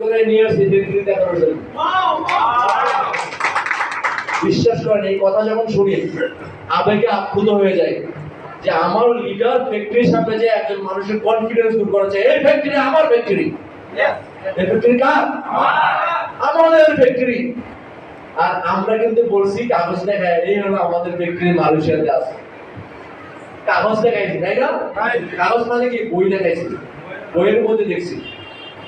নিয়ে জন্য। বিশ্বাস করেন এই কথা যখন শুনি আবেগে আপ্লুত হয়ে যায় যে আমার লিডার ফ্যাক্টরির সামনে যে একজন মানুষের কনফিডেন্স দূর করেছে এই ফ্যাক্টরি আমার ফ্যাক্টরি এই ফ্যাক্টরি কার? আমাদের ফ্যাক্টরি আর আমরা কিন্তু বলছি কাগজ দেখায় এই হলো আমাদের ফ্যাক্টরি মালয়েশিয়াতে আছে। কাগজ দেখাইছি তাই না? কাগজ মানে কি? বই দেখাইছি। বইয়ের মধ্যে দেখছি।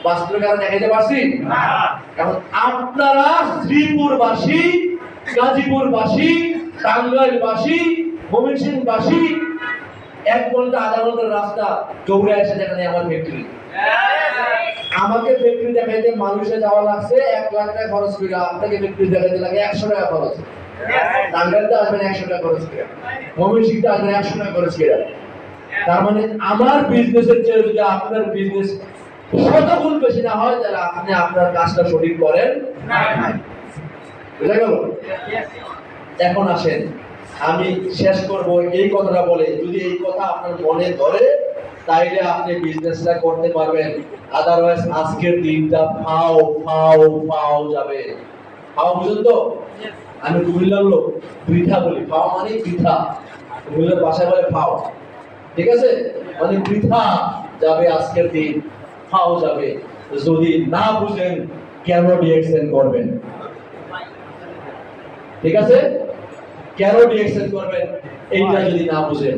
বাস্তবে কারণ দেখাইতে পারছি? এখন আপনারা শ্রীপুরবাসী গাজীপুরবাসী টাঙ্গাইলবাসী ময়মনসিংহবাসী এক ঘণ্টা আধা ঘণ্টার রাস্তা দৌড়ে এসে যেখানে আমার ফ্যাক্টরি আমাকে ফ্যাক্টরি দেখাইতে মানুষে যাওয়া লাগছে এক লাখ টাকা খরচ করে আপনাকে ফ্যাক্টরি দেখাইতে লাগে একশো টাকা খরচ। টাঙ্গাইলতে আসবেন একশো টাকা খরচ করে ময়মনসিংহতে আসবেন একশো টাকা খরচ করে তার মানে আমার বিজনেসের চেয়ে যদি আপনার বিজনেস শতগুণ বেশি না হয় তাহলে আপনি আপনার কাজটা সঠিক করেন? এখন আসেন। আমি শেষ করব, এই কথাটা বলে। যদি এই কথা আপনার মনে ধরে, তাইলে আপনি বিজনেসটা করতে পারবেন। আদারওয়াইজ আজকের দিনটা ফাও ফাও ফাও যাবে। ফাও বুঝুন তো? আমি কুমিল্লার লোক, বৃথা বলি। ফাও মানে বৃথা। কুমিল্লার ভাষায় বলে ফাও। ঠিক আছে? মানে বৃথা যাবে আজকের দিন। ফাও যাবে। যদি না বুঝেন কেন রিয়েকশন করবেন? ঠিক আছে? কেন রিয়েকশন করবেন? এইটা যদি না বুঝেন।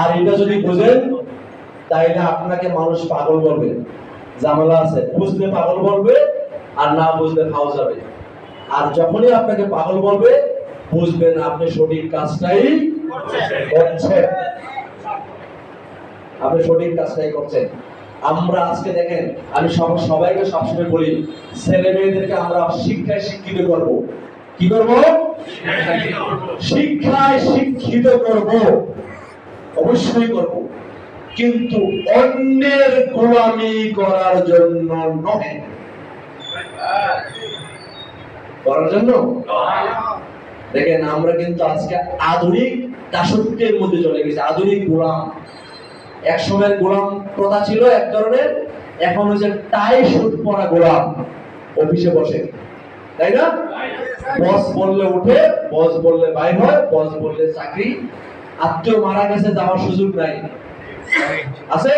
আর এটা যদি বুঝেন তাইলে আপনাকে মানুষ পাগল বলবে ঝামেলা আছে। বুঝলে পাগল বলবে আর না বুঝলে ফাও যাবে। আর যখনই আপনাকে পাগল বলবে বুঝবেন আপনি সঠিক কাজটাই করছেন। আপনি সঠিক কাজটাই করছেন। আমরা আজকে দেখেন, আমি সব সবাইকে সবসময় বলি, ছেলে মেয়েদেরকে আমরা শিক্ষায় শিক্ষিত করব। কি করব? শিক্ষায় শিক্ষিত করব। অবশ্যই করব। কিন্তু অন্যের গোলামি করার জন্য নয় করার জন্য? দেখেন, আমরা কিন্তু আজকে আধুনিক দাসত্বের মধ্যে চলে গেছি, আধুনিক গোলাম। এক সময়ের গোলাম প্রথা ছিল এক ধরনের, এখন হচ্ছে টাই সুট পরা গোলাম অফিসে বসে। তাই না? বস বললে উঠে, বস বললে বাইর হয়, বস বললে চাকরি। আত্মীয় মারা গেছে, যাওয়ার সুযোগ নাই। আছে?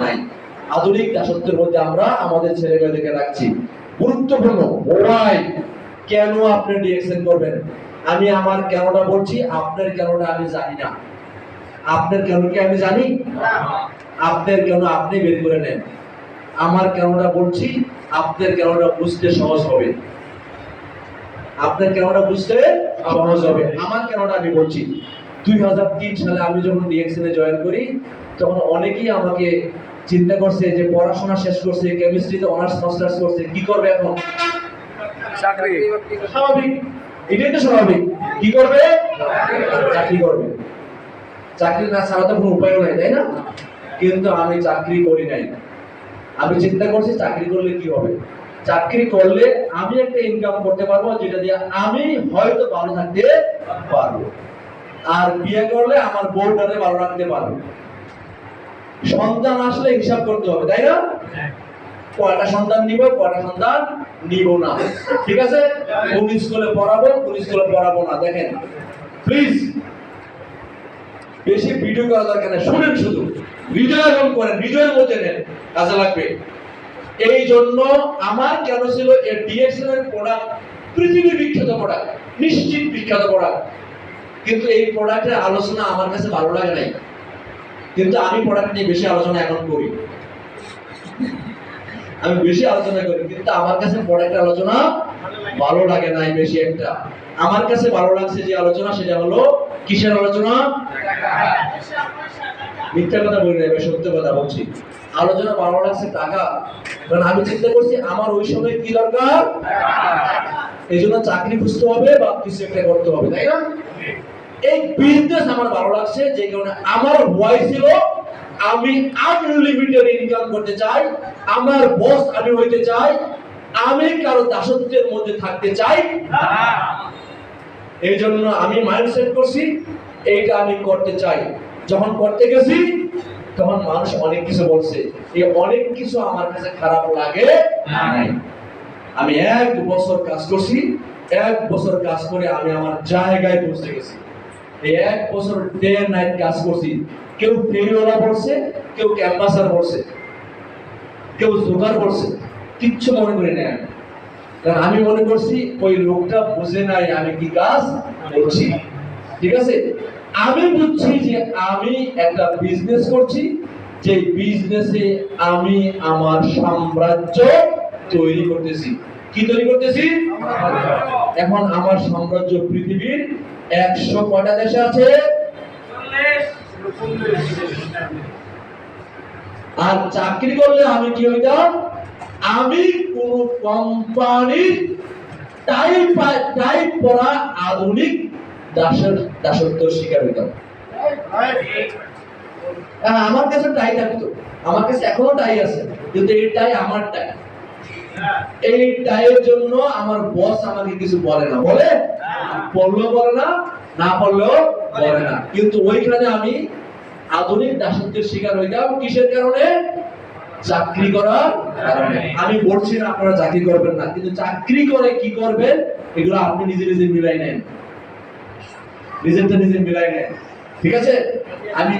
নাই। আধুনিক দাসত্বের মধ্যে আমরা আমাদের ছেলে মেয়েদেরকে রাখছি। গুরুত্বপূর্ণ, মোবাইল। কেন আপনি ডিএক্সএন করবেন? আমি আমার কেনটা বলছি, আপনার কেনটা আমি জানি না। আপনার কেন কি আমি জানি? আপনার কেন আপনি বের করে নেন? আমার কেনটা বলছি আপনার কেনটা বুঝতে সহজ হবে। আপনার কেনটা বুঝতে সহজ হবে। আমার কেনটা আমি বলছি দুই হাজার তিন সালে আমি যখন ডিএক্সএনে জয়েন করি তখন অনেকেই আমাকে চিন্তা করছে যে পড়াশোনা শেষ করছে কেমিস্ট্রিতে অনার্স মাস্টার্স করছে কি করবে এখন? চাকরি। স্বাভাবিক। এটাই তো স্বাভাবিক। কি করবে? চাকরি করবে। চাকরি না ছাড়া তো কোনো উপায় নাই তাই না? কিন্তু আমি চাকরি করি নাই। আমি চিন্তা করছি চাকরি করলে কি হবে? চাকরি করলে আমি একটা ইনকাম করতে পারব যেটা দিয়ে আমি হয়তো ভালো থাকতে পারব। আর বিয়ে করলে আমার বউটারে ভালো রাখতে পারব। সন্তান আসলে হিসাব করতে হবে তাই না? কয়টা সন্তান নিব কয়টা সন্তান নিব না। ঠিক আছে? কোন স্কুলে পড়াবো কোন স্কুলে পড়াবো না দেখেন। প্লিজ বেশি ভিডিও করা দরকার নেই, শুনেন শুধু। হৃদয় এবং করেন হৃদয়ের মধ্যে নেন, কাজে লাগবে। এই জন্য আমার কেন ছিল এর প্রোডাক্ট পৃথিবীর বিখ্যাত প্রোডাক্ট নিশ্চিত বিখ্যাত প্রোডাক্ট কিন্তু এই প্রোডাক্টের আলোচনা আমার কাছে ভালো লাগে নাই। কিন্তু আমি প্রোডাক্ট নিয়ে বেশি আলোচনা এখন করি। আমি বেশি আলোচনা করি, কিন্তু আমার কাছে প্রোডাক্টের আলোচনা ভালো লাগে নাই বেশি একটা। আমার কাছে ভালো লাগছে যে আলোচনা, সেটা হলো কিসের আলোচনা? মিথ্যা কথা বলি না এবার সত্য কথা বলছি। আলোচনা ভালো লাগছে টাকা। কারণ আমি চিন্তা করছি আমার ওই সময় কি দরকার? এই জন্য চাকরি খুঁজতে হবে বা কিছু একটা করতে হবে তাই না? এই বিজনেস আমার ভালো লাগছে যে কারণে আমার ভয় ছিল আমি আনলিমিটেড ইনকাম করতে চাই আমার বস আমি হইতে চাই আমি কারও দাসত্বের মধ্যে থাকতে চাই। এই জন্য আমি মাইন্ডসেট করছি এইটা আমি করতে চাই। যখন করতে গেছি, তখন মানুষ অনেক কিছু বলছে। এই অনেক কিছু আমার কাছে খারাপ লাগে নাই। আমি এক বছর কাজ করছি, এক বছর কাজ করে আমি আমার জায়গায় পৌঁছে গেছি। এই এক বছর ডে নাইট কাজ করছি। কেউ ফেরিওয়ালা বলছে, কেউ ক্যাম্পাসার বলছে, কেউ জোগাড় করছে কিচ্ছু মনে করি না আমি। কারণ আমি মনে করছি, ওই লোকটা বুঝে নাই আমি কি কাজ করছি। ঠিক আছে? আমি বুঝছি যে আমি একটা বিজনেস করছি। যে বিজনেসে আমি আমার সাম্রাজ্য তৈরি করতেছি। কি তৈরি করতেছি? এখন আমার সাম্রাজ্য পৃথিবীর একশো কয়টা দেশে আছে? আর চাকরি করলে আমি কি হইতাম? আমি কোন কোম্পানির টাইপ টাইপ করা আধুনিক দাসের দাসত্বর শিকার হইতাম। হ্যাঁ, আমার কাছে টাই থাকতো। আমার কাছে এখনও টাই আছে কিন্তু এই টাই আমার টাই। এই টাইয়ের জন্য আমার বস আমাকে কিছু বলে না। বলে? পড়লেও বলে না না পড়লেও বলে না। কিন্তু ওইখানে আমি আধুনিক দাসত্বের শিকার হইতাম। কিসের কারণে? চাকরি করার কারণে। আমি বলছি না আপনারা চাকরি করবেন না কিন্তু চাকরি করে কি করবেন এগুলো আপনি নিজে নিজে মিলাই নেন। নিজেরটা নিজে মিলাই নেন ঠিক আছে? আমি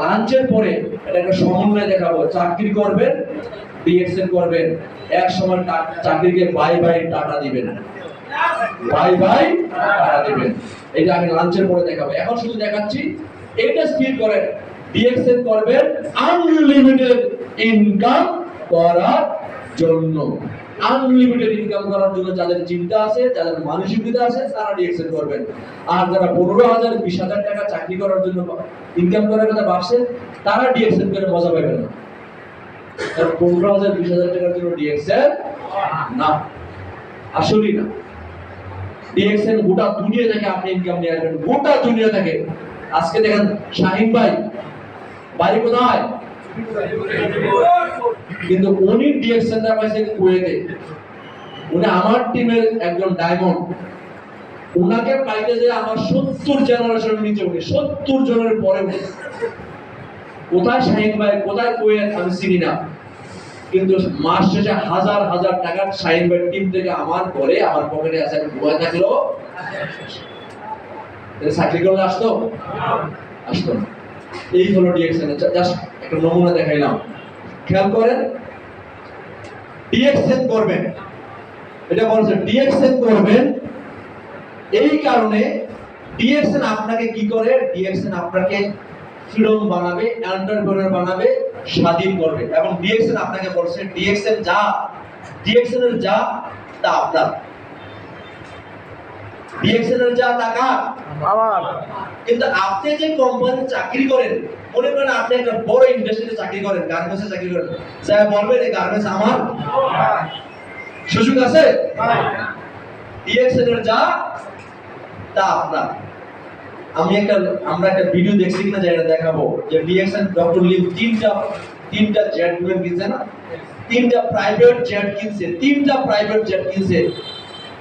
লাঞ্চের পরে এটা একটা সমন্বয় দেখাবো। চাকরি করবেন ডিএক্সএল করবেন। এক সময় চাকরিকে বাই বাই টাটা দিবেন। বাই বাই টাটা দিবেন। এটা আমি লাঞ্চের পরে দেখাবো। এখন শুধু দেখাচ্ছি, এটা স্থির করেন। ডিএক্সএল করবেন আনলিমিটেড ইনকাম করার জন্য। আনলিমিটেড ইনকাম করার জন্য যাদের চিন্তা আছে, যাদের মানসিকতা আছে, তারা ডিএক্সএল করবেন। আর যারা পনেরো হাজার, বিশ হাজার টাকা চাকরি করার জন্য ইনকাম করার কথা ভাবছেন, তারা ডিএক্সএল করে মজা পাবেন না। পনেরো হাজার, বিশ হাজার টাকার জন্য ডিএক্সএল না। আসলেই না। ডিএক্সএল গোটা দুনিয়া থেকে আপনি ইনকাম নিয়ে আসবেন। গোটা দুনিয়া থেকে। আজকে দেখেন শাহিন ভাই, বাড়ি কোথায়? কিন্তু উনি ডিএক্সএলটা পাইছে কুয়েতে উনি আমার টিমের একজন ডায়মন্ড উনাকে পাইতে যে আমার সত্তর জেনারেশন নিচে উনি সত্তর জনের পরে কোথায় শাহিন ভাই কোথায় কুয়েত আমি চিনি না। কিন্তু মাস শেষে হাজার হাজার টাকার শাহিন ভাই টিম থেকে আমার পরে আমার পকেটে আছে আমি থাকল তাহলে চাকরি করলে আসতো? আসতো না। এই হলো ডিএক্সএন জাস্ট একটা নমুনা দেখাইলাম। খেয়াল করেন? ডিএক্সএন করবেন। এটা বলছে ডিএক্সএন করবেন। এই কারণে ডিএক্সএন আপনাকে কি করে? ডিএক্সএন আপনাকে ফ্রিডম বানাবে এন্টারপ্রেনার বানাবে, স্বাধীন করবে। এবং ডিএক্সএন আপনাকে বলছে ডিএক্সএন যা ডিএক্সএন যা তা আপনার। ডিএক্সএন যা টাকা আমার। কিন্তু আপনি যে কোম্পানিতে চাকরি করেন, মনে করেন আপনি একটা বড় ইন্ডাস্ট্রিতে চাকরি করেন গার্মেন্টসে চাকরি করেন। স্যার, বলবেন এই গার্মেন্টস আমার? সুযোগ আছে? ডিএক্সএন এর যা, তা আপনার। আমি একটা, আমরা একটা ভিডিও দেখছি কিনা যে এটা দেখাবো। যে ডিএক্সএন ডক্টর লিম তিনটা তিনটা জেট বিমান কিনছে না? তিনটা প্রাইভেট জেট কিনছে, তিনটা প্রাইভেট জেট কিনছে।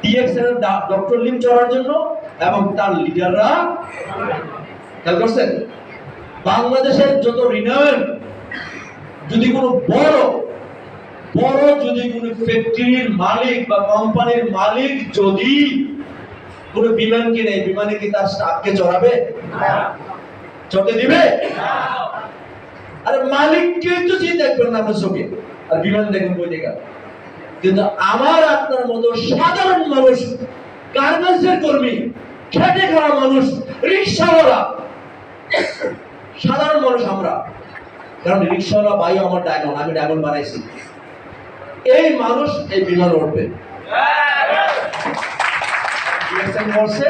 ডিএক্সএন এর ডক্টর লিম চড়ার জন্য এবং তার লিডাররা খেয়াল করছেন? বাংলাদেশের যত রিনার যদি কোনো বড় বড় যদি কোনো ফ্যাক্টরির মালিক বা কোম্পানির মালিক যদি কোনো বিমান কিনে বিমানে কি তার স্টাফকে চড়াবে? চড়তে দিবে? আরে মালিককে তো চিন্তা দেখবেন না আপনার চোখে। আর বিমান দেখবেন বই দেখা কিন্তু আমার আপনার মতো সাধারণ মানুষ গার্মেন্টসের কর্মী, খেটে খাওয়া মানুষ, রিক্সাওয়ালা। সাধারণ মানুষ আমরা। কারণ রিক্সাওয়ালা বায়ু আমার ডায়মন্ড আমি ডায়মন্ড বানাইছি। এই মানুষ এই বিমান উঠবে। করছে,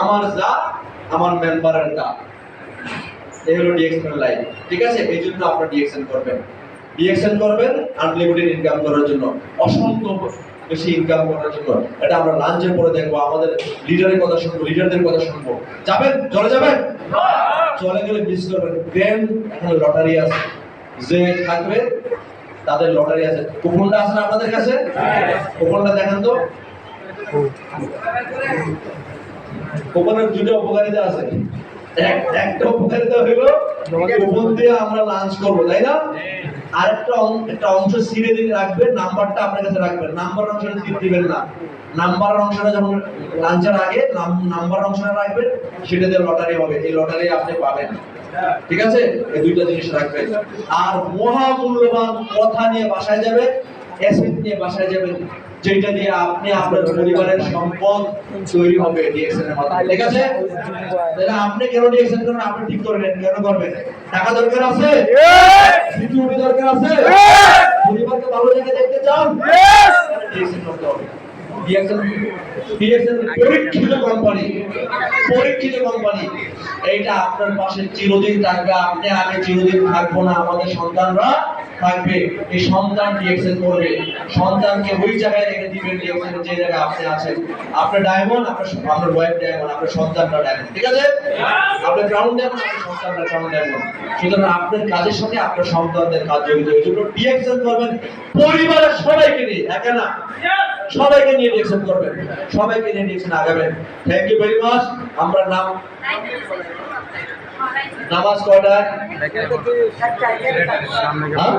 আমার যা, আমার মেম্বারের এই হলো ডিএক্সএন লাইন ঠিক আছে? এই জন্য আপনার ডিএক্সএন করবেন। ডিএক্সএন করবেন আনলিমিটেড ইনকাম করার জন্য অসংখ্য বেশি ইনকাম করার জন্য। এটা আমরা লাঞ্চের পরে দেখব আমাদের লিডারের কথা শুনব লিডারদের কথা শুনব। যাবেন? চলে যাবেন? চলে গেলে মিস করবেন। দেন এখন লটারি আছে। যে থাকবে তাদের লটারি আছে। কুপনটা আছে আপনাদের কাছে? কুপনটা দেখান তো। কুপনের দুটো উপকারিতা আছে। এক- একটা উপকারিতা হলো কুপন দিয়ে আমরা লাঞ্চ করব তাই না? একটা নাম্বারটা আপনার কাছে রাখবেন। নাম্বার অংশটা দিয়ে দিবেন না। নাম্বার অংশটা যখন লাঞ্চের আগে নাম্বার অংশটা রাখবেন, সেটা দিয়ে লটারি হবে। এই লটারি আপনি পাবেন। ঠিক আছে? এই দুইটা জিনিস রাখবেন। আর মহা মূল্যবান কথা নিয়ে বাসায় যাবেন। অ্যাসেট নিয়ে বাসায় যাবেন যেটা দিয়ে আপনি আপনার পরিবারের সম্পদ তৈরি হবে ডিএক্সএন এর মাধ্যমে। ঠিক আছে? তাহলে আপনি কেন ডিএক্সএন করবেন আপনি ঠিক কেন করবেন? টাকা দরকার আছে? সিকিউরিটি দরকার আছে? পরিবারকে ভালো দেখতে চান? ডিএক্সএন করতে হবে। পরীক্ষিত কোম্পানি পরীক্ষিত কোম্পানি এইটা আপনার পাশে চিরদিন থাকবে। আপনি আগে চিরদিন থাকব না আমাদের সন্তানরা থাকবে, এই সন্তান ডিএক্সএন করবে, সন্তানকে ওই জায়গায় রেখে দিবেন ডিএক্সএন যে জায়গায় আপনি আছেন। আপনার ডায়মন্ড আপনার আপনার ওয়াইফ ডায়মন্ড আপনার সন্তানরা ডায়মন্ড ঠিক আছে? আপনার গ্রাউন্ড ডায়মন্ড আপনার সন্তানরা গ্রাউন্ড ডায়মন্ড সুতরাং আপনার কাজের সাথে আপনার সন্তানদের কাজ জড়িত। এই জন্য ডিএক্সএন করবেন। পরিবারের সবাইকে নিয়ে, একা না। সবাইকে নিয়ে ডিএক্সএন করবেন। সবাইকে নিয়ে ডিএক্সএন আগাবেন। থ্যাংক ইউ ভেরি মাচ আমরা নাম নামাজ হ্যাঁ?